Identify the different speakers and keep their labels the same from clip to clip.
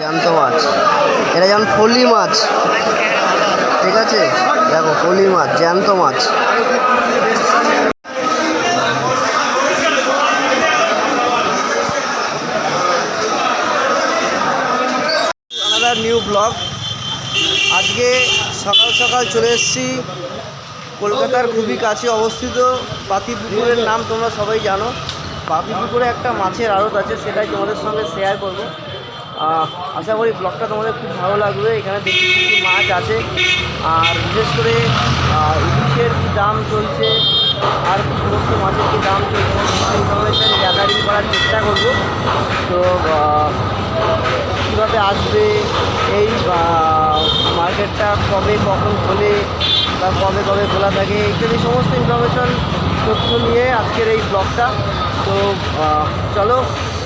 Speaker 1: জ্যান্ত মাছ। এটা যেমন ফলি মাছ। ঠিক আছে? দেখো, ফলি মাছ, জ্যান্ত মাছ। নিউ ব্লগ আজকে সকাল সকাল চলে এসেছি। কলকাতার খুবই কাছে অবস্থিত। পাতিপুকুরের নাম তোমরা সবাই জানো। পাতিপুকুরে একটা মাছের আড়ত আছে, সেটাই তোমাদের সঙ্গে শেয়ার করব। আশা করি ব্লগটা তোমাদের খুব ভালো লাগবে। এখানে দেখি মাছ আছে। আর বিশেষ করে ইলিশের কী দাম চলছে, আর সমস্ত মাছের কী দাম চলছে ইনফরমেশান গ্যাদারিং করার চেষ্টা করব। তো কীভাবে আসবে, এই মার্কেটটা কবে, কখন খোলে, বা কবে কবে খোলা থাকে, ইত্যাদি সমস্ত ইনফরমেশন তথ্য নিয়ে আজকের এই ব্লগটা তো চলো,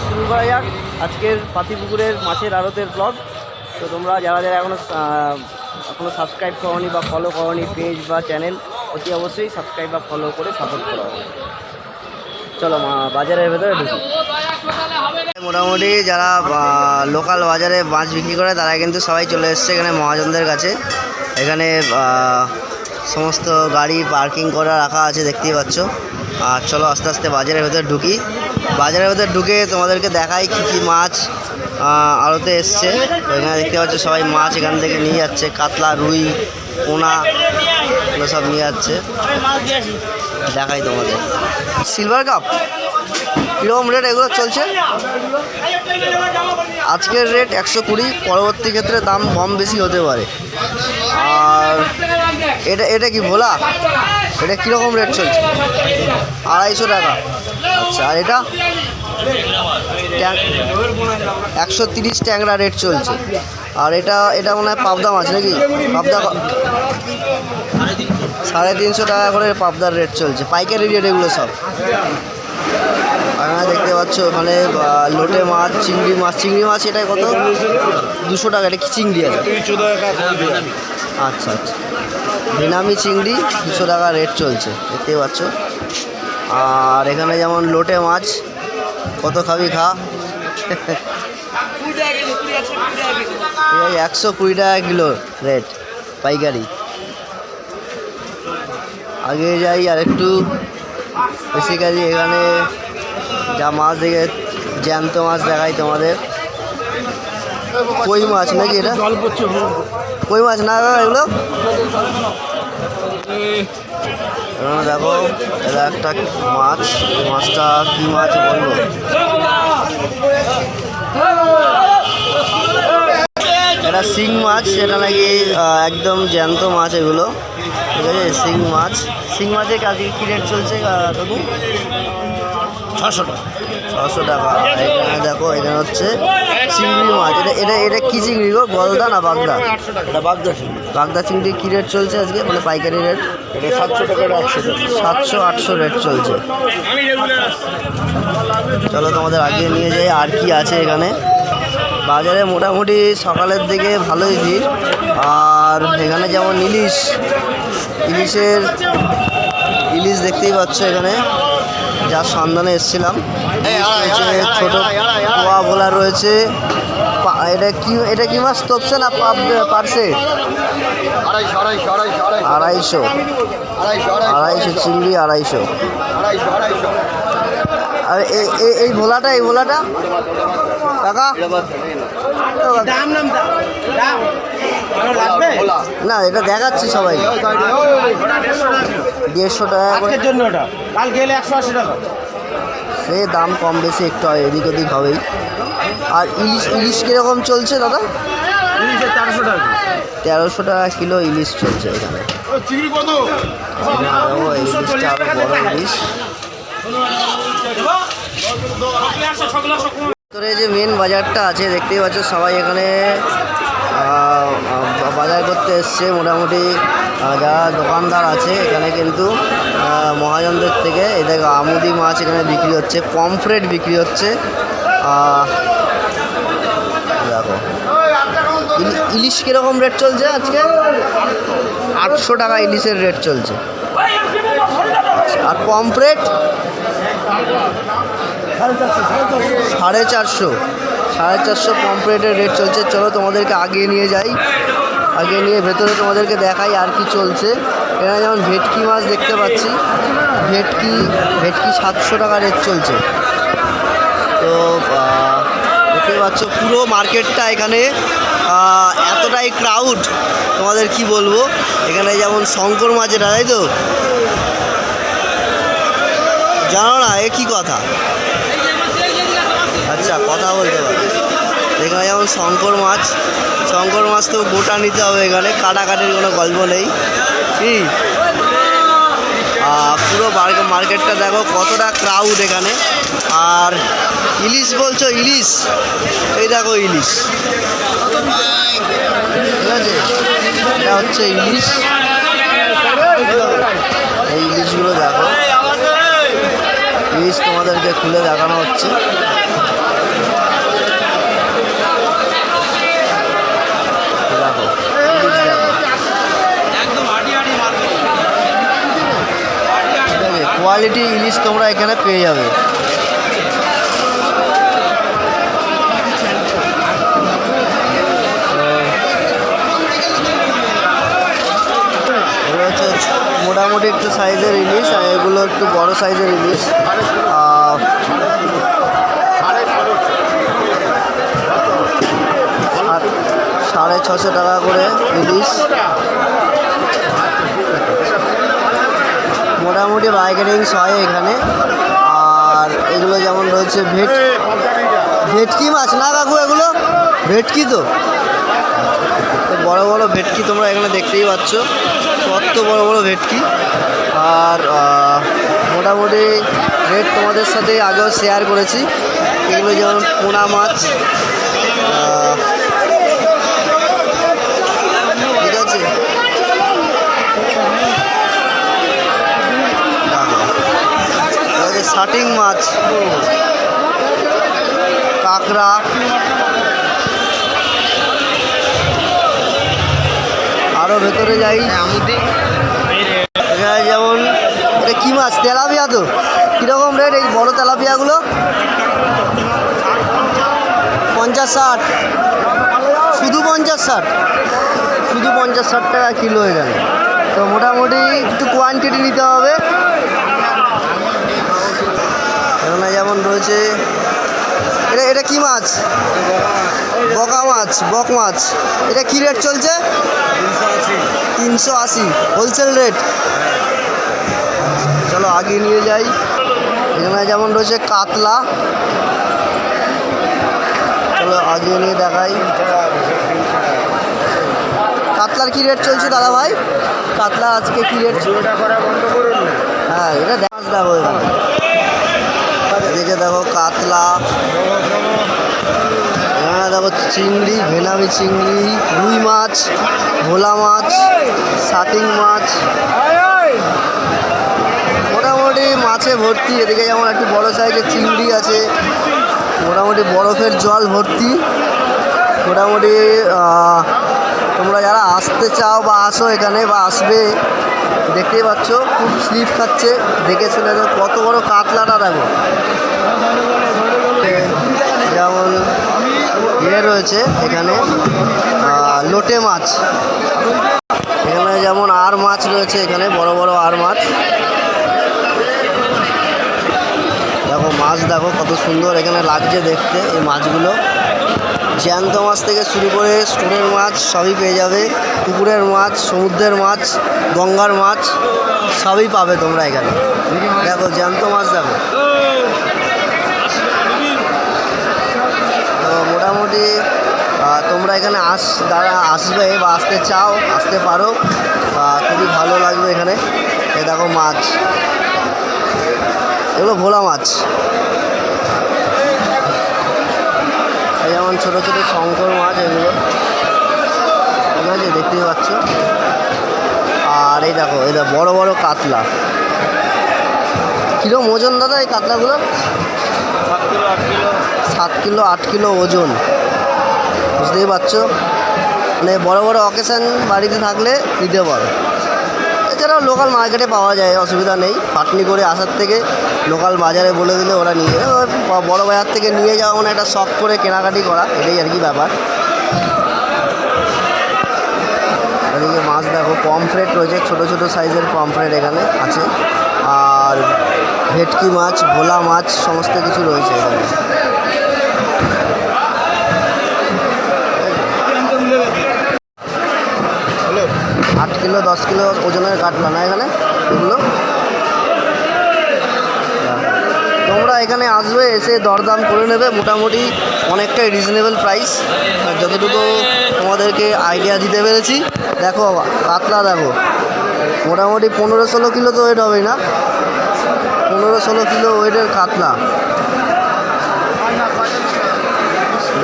Speaker 1: শুরু করা যাক। আজকের পাতিপুকুরের মাছের আড়তের ব্লগ তো তোমরা যারা যারা এখনও এখনও সাবস্ক্রাইব করনি বা ফলো করনি পেজ বা চ্যানেল অতি অবশ্যই সাবস্ক্রাইব বা ফলো করে সাপোর্ট করো। চলো বাজারের ভেতরে ঢুকি। মোটামুটি যারা লোকাল বাজারে মাছ বিক্রি করে, তারা কিন্তু সবাই চলে এসছে এখানে মহাজনদের কাছে। এখানে সমস্ত গাড়ি পার্কিং করা রাখা আছে, দেখতেই পাচ্ছ। আর চলো আস্তে আস্তে বাজারের ভেতরে ঢুকি। বাজারের ভেতরে ঢুকে তোমাদেরকে দেখাই কী কী মাছ আড়তে এসছে। এখানে দেখতে পাচ্ছ সবাই মাছ এখান থেকে নিয়ে যাচ্ছে, কাতলা, রুই, পোনা, এগুলো সব নিয়ে যাচ্ছে। দেখাই তোমাদের। সিলভার কাপ কীরকম রেট এগুলো চলছে? আজকের রেট একশো কুড়ি, পরবর্তী ক্ষেত্রে দাম কম বেশি হতে পারে। আর এটা এটা কি ভোলা? এটা কীরকম রেট চলছে? আড়াইশো টাকা। আচ্ছা আর এটা? একশো তিরিশ ট্যাংরা রেট চলছে। আর এটা এটা মনে হয় পাবদা মাছ নাকি? পাবদা সাড়ে তিনশো টাকা করে পাবদার রেট চলছে। পাইকারি রেট এগুলো সব। আপনারা দেখতে পাচ্ছ ওখানে লোটে মাছ চিংড়ি মাছ। চিংড়ি মাছ এটা কত? দুশো টাকা এটা কি চিংড়ি আছে? আচ্ছা আচ্ছা। বেনামি চিংড়ি দুশো টাকা রেট চলছে, দেখতেই পাচ্ছ। আর এখানে যেমন লোটে মাছ, কত খাবি খা। একশো কুড়ি টাকা কিলো রেট, পাইকারি। আগে যাই আর একটু বেসিক্যালি এখানে যা মাছ দেখে, জ্যান্ত মাছ দেখাই তোমাদের। কই মাছ নাকি এটা কই মাছ না এগুলো দেখো এটা একটা মাছ মাছটা কি মাছ বলব এটা শিং মাছ সেটা নাকি একদম জ্যান্ত মাছ এগুলো ঠিক আছে শিং মাছ শিং মাছের কাছে কী রেট চলছে তবু
Speaker 2: ছশো টাকা।
Speaker 1: ছশো টাকা। এখানে দেখো এখানে হচ্ছে চিংড়ি মাছ। এটা এটা এটা কী চিংড়ি গো? গলদা না বাগদা?
Speaker 2: এটা বাগদা চিংড়ি।
Speaker 1: বাগদা চিংড়ি কী রেট চলছে আজকে? মানে পাইকারি রেট
Speaker 2: এটা সাতশো টাকা আটশো
Speaker 1: সাতশো আটশো রেট চলছে। চলো তোমাদের আগে নিয়ে যাই আর কি আছে এখানে। বাজারে মোটামুটি সকালের দিকে ভালোই ভিড়। আর এখানে যেমন ইলিশ ইলিশের ইলিশ দেখতেই পাচ্ছ এখানে। যার সন্ধানে এসেছিলাম। ছোট পোয়া ভোলা রয়েছে। এটা কি এটা কি মাছ তপছে না পারছে?
Speaker 2: আড়াইশো আড়াইশো
Speaker 1: চিংড়ি আড়াইশো। আর এই ভোলাটা এই ভোলাটা। কাকা।
Speaker 2: ভোলা
Speaker 1: না এটা দেখাচ্ছি সবাই। দেড়শো টাকা করে।
Speaker 3: জন্য ওটা। কাল গেলে একশো আশি টাকা।
Speaker 1: সে দাম কম বেশি একটু হয় এদিক ওদিক হবেই। আর ইলিশ ইলিশ কীরকম চলছে দাদা?
Speaker 3: তিরিশে চারশো টাকা।
Speaker 1: তেরোশো টাকা কিলো ইলিশ চলছে এখানে। ইলিশটা আরও বড় ইলিশ। ভিতরে যে মেন বাজারটা আছে, দেখতেই পাচ্ছ সবাই এখানে বাজার করতে এসছে। মোটামুটি যারা দোকানদার আছে, এখানে কিন্তু মহাজনদের থেকে। এই দেখো, আমুদি মাছ এখানে বিক্রি হচ্ছে, পমফ্রেট বিক্রি হচ্ছে। দেখো। ইলিশ কীরকম রেট চলছে আজকে? আটশো টাকা ইলিশের রেট চলছে। আর পমফ্রেট? সাড়ে চারশো। সাড়ে চারশো পমফ্রেটের রেট চলছে। চলো তোমাদেরকে আগিয়ে নিয়ে যাই। আগে নিয়ে ভেতরে তোমাদেরকে দেখাই আর কি চলছে। এখানে যেমন ভেটকি মাছ দেখতে পাচ্ছি। ভেটকি ভেটকি সাতশো টাকা রেট চলছে। তো দেখতে পাচ্ছ পুরো মার্কেটটা এখানে। এতটাই ক্রাউড তোমাদের কি বলব? এখানে যেমন শঙ্কর মাছের তাই তো? জানো না, এ কি কথা? আচ্ছা কথা বলতে পারো। এখানে যেমন শঙ্কর মাছ শঙ্কর মাছ তো গোটা নিতে হবে এখানে, কাটাকাটির কোনো গল্প নেই। কি? পুরো মার্কেটটা দেখো, কতটা ক্রাউড এখানে। আর ইলিশ বলছো, ইলিশ? এই দেখো ইলিশ। ঠিক আছে? হচ্ছে ইলিশ। এই ইলিশগুলো দেখো। ইলিশ তোমাদেরকে খুলে দেখানো হচ্ছে। কোয়ালিটি ইলিশ তোমরা এখানে পেয়ে যাবে এগুলো হচ্ছে মোটামুটি একটু সাইজের ইলিশ আর এগুলো একটু বড় সাইজের ইলিশ। সাড়ে ছশো টাকা করে ইলিশ। মোটামুটি বার্গেনিংস হয় এখানে। আর এগুলো যেমন রয়েছে ভেট ভেটকি মাছ না কাকু এগুলো? ভেটকি তো বড় বড় ভেটকি তোমরা এখানে দেখতেই পাচ্ছ। কত বড় বড় ভেটকি আর মোটামুটি রেট তোমাদের সাথে আগেও শেয়ার করেছি। এগুলো যেমন পোনা মাছ ঠিক আছে? শাটিং মাছ, কাঁকড়া আরও ভেতরে যাই। যেমন, এটা কী মাছ? তেলাপিয়া তো। কীরকম রেট এই বড় তেলাপিয়াগুলো? পঞ্চাশ ষাট। শুধু পঞ্চাশ ষাট? শুধু পঞ্চাশ ষাট টাকা কিলো হয়ে এখানে। তো মোটামুটি একটু কোয়ান্টিটি নিতে হবে। এখানে যেমন রয়েছে এটা এটা কি মাছ? বকা মাছ, বক মাছ। এটা কি রেট চলছে? তিনশো আশি। হোলসেল রেট চলো আগে নিয়ে যাই। এখানে যেমন রয়েছে কাতলা। চলো আগে নিয়ে দেখাই। কাতলার কি রেট চলছে দাদা ভাই? কাতলা আজকে কি রেট হ্যাঁ এটা মাছ দেখো এখানে। এদিকে দেখো কাতলা। চিংড়ি ভেনামি চিংড়ি, রুই মাছ, ভোলা মাছ সাটিং মাছ। মোটামুটি মাছে ভর্তি, এদিকে যেমন একটু বড় সাইজের চিংড়ি আছে, মোটামুটি বরফের জল ভর্তি। মোটামুটি তোমরা যারা আসতে চাও বা আসো এখানে বা আসবে, দেখতেই পাচ্ছ, খুব স্লিপ খাচ্ছে। দেখে শুনে কত বড় কাতলাটা দেখো যেমন ইয়ে রয়েছে এখানে লোটে মাছ। এখানে যেমন আর মাছ রয়েছে এখানে, বড় বড় আর মাছ। দেখো মাছ, দেখো কত সুন্দর এখানে লাগছে দেখতে এই মাছগুলো। জ্যান্ত মাছ থেকে শুরু করে স্টোনের মাছ সবই পেয়ে যাবে। পুকুরের মাছ, সমুদ্রের মাছ, গঙ্গার মাছ, সবই পাবে তোমরা এখানে। দেখো জ্যান্ত মাছ, দেখো তো আহ, তোমরা এখানে আস যারা আসবে বা আসতে চাও আসতে পারো। খুবই ভালো লাগবে এখানে। এই দেখো মাছ। এগুলো ভোলা মাছ। এই যেমন ছোটো ছোটো শঙ্কর মাছ এগুলো। ঠিক আছে দেখতেই পাচ্ছ। আর এই দেখো এই দেখো বড়ো বড়ো কাতলা। কিরম ওজন দাদা এই কাতলাগুলো সাত কিলো আট কিলো ওজন। বুঝতেই পারছ? মানে বড় বড় অকেশান বাড়িতে থাকলে নিতে পারো। এছাড়াও লোকাল মার্কেটে পাওয়া যায়, অসুবিধা নেই। পাটনি করে আসার থেকে লোকাল বাজারে বলে দিলে ওরা নিয়ে বড় বাজার থেকে নিয়ে যাওয়া মানে একটা শখ করে কেনাকাটি করা, এটাই আর কি ব্যাপার। এদিকে মাছ দেখো পমফ্রেট রয়েছে, ছোটো ছোটো সাইজের পমফ্রেট এখানে আছে। আর ভেটকি মাছ, ভোলা মাছ, সমস্ত কিছু রয়েছে এখানে আট কিলো, দশ কিলো ওজনের কাটলা না এখানে? এগুলো? তোমরা এখানে আসবে, এসে দরদাম করে নেবে, মোটামুটি অনেকটাই রিজনেবল প্রাইস যতটুকু তোমাদেরকে আইডিয়া দিতে পেরেছি, দেখো কাতলা দেখো। মোটামুটি পনেরো ষোলো কিলো তো ওয়েট হবেই না? পনেরো ষোলো কিলো ওয়েটের কাতলা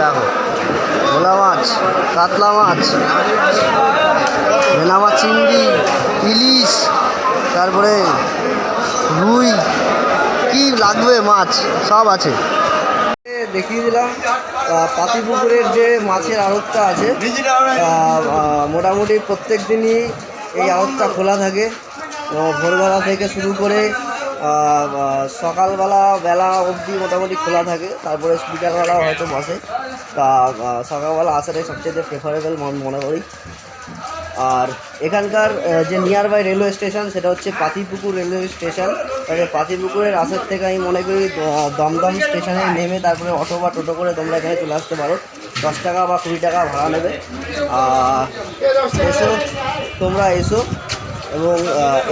Speaker 1: দেখো। ভোলা মাছ কাতলা মাছ। ভেলা মাছ চিংড়ি ইলিশ তারপরে রুই কি লাগবে মাছ সব আছে। দেখিয়ে দিলাম আহ, পাতিপুকুরের যে মাছের আড়তটা আছে মোটামুটি প্রত্যেক দিনই এই আড়তটা খোলা থাকে। ভোরবেলা থেকে শুরু করে সকালবেলা, বেলা অবধি মোটামুটি খোলা থাকে। তারপরে বিকালবেলা হয়তো বসে। তা সকালবেলা আসাটাই সবচেয়ে প্রেফারেবল মনে করি। আর এখানকার যে নিয়ার বাই রেলওয়ে স্টেশন সেটা হচ্ছে পাতিপুকুর রেলওয়ে স্টেশন তবে পাতিপুকুরের আসার থেকে আমি মনে করি দমদম স্টেশনে নেমে তারপরে অটো বা টোটো করে তোমরা এখানে চলে আসতে পারো। দশ টাকা বা কুড়ি টাকা ভাড়া নেবে। এসো, তোমরা এসো। এবং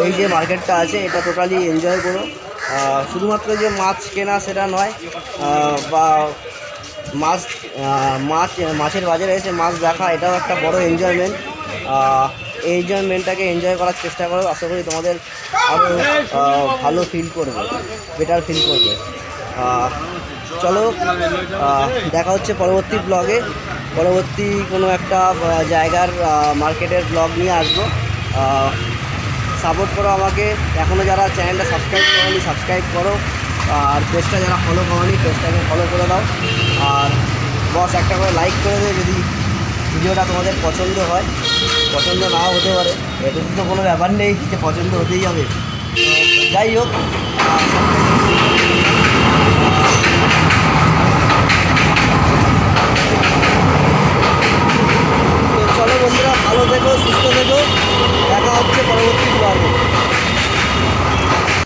Speaker 1: এই যে মার্কেটটা আছে, এটা টোটালি এনজয় করো। শুধুমাত্র যে মাছ কেনা সেটা নয় বা মাছ মাছ, মাছের বাজারে এসে মাছ দেখা, এটাও একটা বড় এনজয়মেন্ট এই এনজয়মেন্টটাকে এনজয় করার চেষ্টা করো, আশা করি তোমাদের আরও ভালো ফিল করবে বেটার ফিল করবে। চলো দেখা হচ্ছে পরবর্তী ব্লগে পরবর্তী কোনো একটা জায়গার মার্কেটের ব্লগ নিয়ে আসব। সাপোর্ট করো আমাকে। এখনও যারা চ্যানেলটা সাবস্ক্রাইব করোনি সাবস্ক্রাইব করো। আর পেজটা যারা ফলো করোনি পেজটাকে ফলো করে দাও। আর বস একটা করে লাইক করে দেবে যদি ভিডিওটা তোমাদের পছন্দ হয়। পছন্দ নাও হতে পারে। এটা তো কোনো ব্যাপার নেই, যে পছন্দ হতেই হবে। যাই হোক বন্ধুরা ভালো থেকো সুস্থ থেকো। দেখা হচ্ছে পরবর্তী পর্বে